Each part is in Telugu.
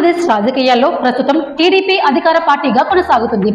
ఆంధ్రప్రదేశ్ రాజకీయాల్లో ప్రస్తుతం టీడీపీ అధికార పార్టీగా కొనసాగుతుంది.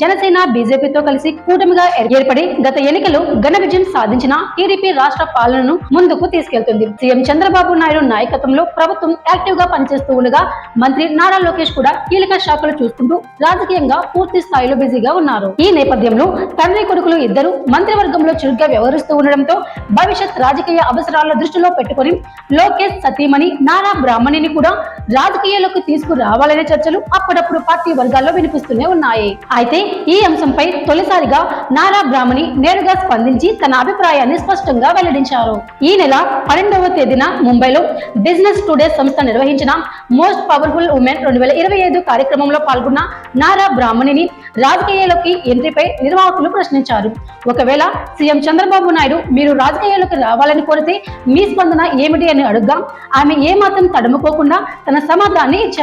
జనసేన బీజేపీతో కలిసి కూటమిగా ఏర్పడి గత ఎన్నికల్లో ఘన విజయం సాధించిన టీడీపీ రాష్ట్ర పాలనను ముందుకు తీసుకెళ్తుంది. సీఎం చంద్రబాబు నాయుడు నాయకత్వంలో ప్రభుత్వం యాక్టివ్గా పనిచేస్తూ ఉండగా మంత్రి నారా లోకేష్ కూడా కీలక శాఖలు చూసుకుంటూ రాజకీయంగా పూర్తి స్థాయిలో బిజీగా ఉన్నారు. ఈ నేపథ్యంలో తండ్రి కొడుకులు ఇద్దరు మంత్రివర్గంలో చురుగ్గా వ్యవహరిస్తూ ఉండడంతో భవిష్యత్ రాజకీయ అవసరాల దృష్టిలో పెట్టుకుని లోకేష్ సతీమణి నారా బ్రాహ్మణిని కూడా రాజకీయాల్లోకి తీసుకురావాలనే చర్చలు అప్పుడప్పుడు పార్టీ వర్గాల్లో వినిపిస్తూనే ఉన్నాయి. అయితే ఈ అంశంపై తొలిసారిగా నారా బ్రాహ్మణి నేరుగా స్పందించి తన అభిప్రాయాన్ని స్పష్టంగా వెల్లడించారు. ఈ నెల పన్నెండవ తేదీన ముంబైలో బిజినెస్ టుడే సంస్థ నిర్వహించిన మోస్ట్ పవర్ఫుల్ ఉమెన్ రెండు వేల ఇరవై ఐదు కార్యక్రమంలో పాల్గొన్న నారా బ్రాహ్మణిని రాజకీయాల్లోకి ఎంట్రీపై నిర్వాహకులు ప్రశ్నించారు. ఒకవేళ సీఎం చంద్రబాబు నాయుడు మీరు రాజకీయాల్లోకి రావాలని కోరితే మీ స్పందన ఏమిటి అని అడుగ్గా ఆమె ఏమాత్రం తడుముకోకుండా తన సమాధానాన్ని ఇచ్చారు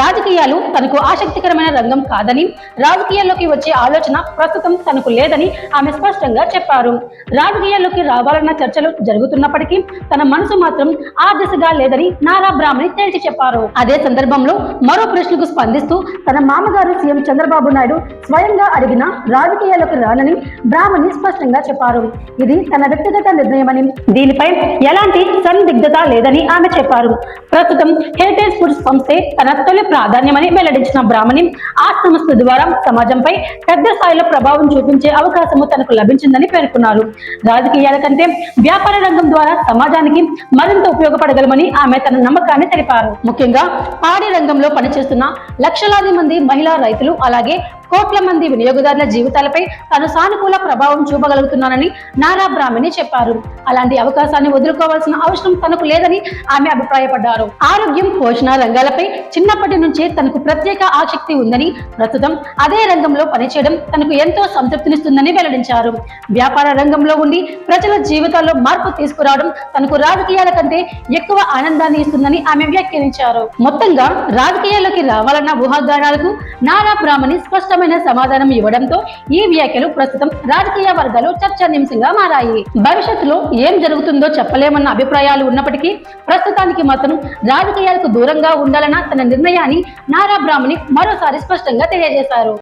రాజకీయాలు తనకు ఆసక్తికరమైన రంగం కాదని రాజకీయాల్లోకి వచ్చే ఆలోచన ప్రస్తుతం తనకు లేదని ఆమె స్పష్టంగా చెప్పారు. రాజకీయాల్లోకి రావాలన్న చర్చలు జరుగుతున్నప్పటికీ తన మనసు మాత్రం ఆ దిశగా లేదని నారా బ్రాహ్మణి తేల్చి చెప్పారు. అదే సందర్భంలో మరో ప్రశ్నకు స్పందిస్తూ తన మామగారు సీఎం చంద్రబాబు నాయుడు స్వయంగా అడిగిన రాజకీయాలకు రానని బ్రాహ్మణి స్పష్టంగా చెప్పారు. ఇది తన వ్యక్తిగత నిర్ణయమని దీనిపై ఎలాంటి సందిగ్ధత లేదని ఆమె చెప్పారు. ప్రస్తుతం హెరిటేజ్ ఫుడ్స్ సంస్థే తన తొలి ప్రాధాన్యమని వెల్లడించిన బ్రాహ్మణి ఆ సంస్థ ద్వారా సమాజంపై పెద్ద స్థాయిలో ప్రభావం చూపించే అవకాశము తనకు లభించిందని పేర్కొన్నారు. రాజకీయాల కంటే వ్యాపార రంగం ద్వారా సమాజానికి మరింత ఉపయోగపడగలమని ఆమె తన నమ్మకాన్ని తెలిపారు. ముఖ్యంగా పాడి రంగంలో పనిచేస్తున్న లక్షలాది మంది మహిళా రైతులు అలాగే కోట్ల మంది వినియోగదారుల జీవితాలపై తాను సానుకూల ప్రభావం చూపగలుగుతున్నానని నారా బ్రాహ్మణి చెప్పారు. అలాంటి అవకాశాన్ని వదులుకోవాల్సిన అవసరం తనకు లేదని ఆమె అభిప్రాయపడ్డారు. ఆరోగ్యం పోషణ రంగాలపై చిన్నప్పటి నుంచే తనకు ప్రత్యేక ఆసక్తి ఉందని ప్రస్తుతం అదే రంగంలో పనిచేయడం తనకు ఎంతో సంతృప్తినిస్తుందని వెల్లడించారు. వ్యాపార రంగంలో ఉండి ప్రజల జీవితాల్లో మార్పు తీసుకురావడం తనకు రాజకీయాల కంటే ఎక్కువ ఆనందాన్ని ఇస్తుందని ఆమె వ్యాఖ్యానించారు. మొత్తంగా రాజకీయాల్లోకి రావాలన్న ఊహాగానాలకు నారా బ్రాహ్మణి స్పష్టమైన సమాధానం ఇవ్వడంతో ఈ వ్యాఖ్యలు ప్రస్తుతం రాజకీయ వర్గాలు చర్చనీయాంశంగా మారాయి. భవిష్యత్తులో ఏం జరుగుతుందో చెప్పలేమన్న అభిప్రాయాలు ఉన్నప్పటికీ ప్రస్తుతానికి మాత్రం రాజకీయాలకు దూరంగా ఉండాలన్న తన నిర్ణయాన్ని నారా బ్రాహ్మణి మరోసారి స్పష్టంగా తెలియజేశారు.